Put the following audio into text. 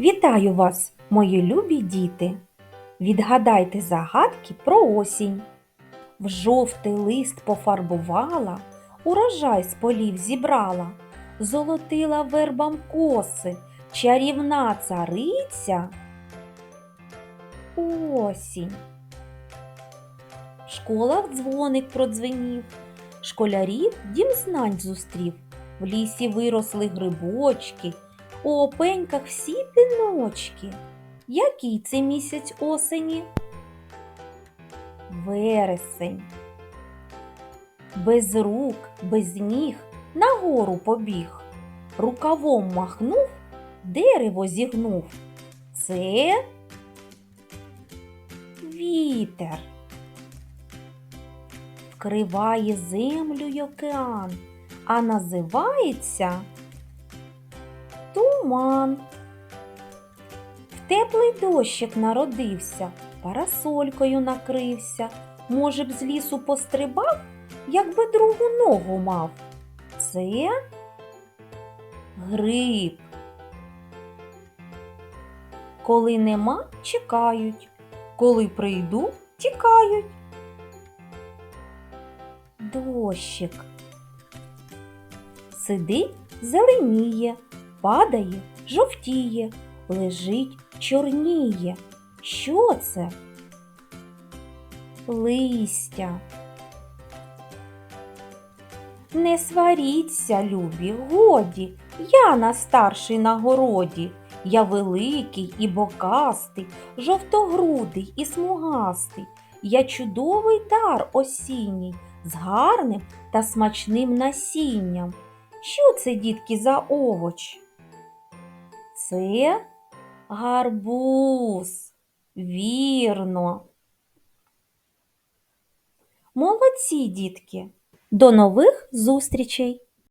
Вітаю вас, мої любі діти! Відгадайте загадки про осінь. В жовтий лист пофарбувала, урожай з полів зібрала, золотила вербам коси, чарівна цариця. Осінь. В школах дзвоник продзвенів, школярів дім знань зустрів. В лісі виросли грибочки, у опеньках всі піночки. Який це місяць осені? Вересень. Без рук, без ніг нагору побіг. Рукавом махнув, дерево зігнув. Це вітер. Вкриває землю й океан, а називається туман. В теплий дощик народився, парасолькою накрився. Може б з лісу пострибав, якби другу ногу мав. Це гриб. Коли нема, чекають, коли прийду, тікають. Дощик. Сидить, зеленіє, падає, жовтіє, лежить, чорніє. Що це? Листя. Не сваріться, любі, годі, я на старший на городі. Я великий і бокастий, жовтогрудий і смугастий. Я чудовий дар осінній, з гарним та смачним насінням. Що це, дітки, за овоч? Це гарбуз. Вірно. Молодці, дітки. До нових зустрічей!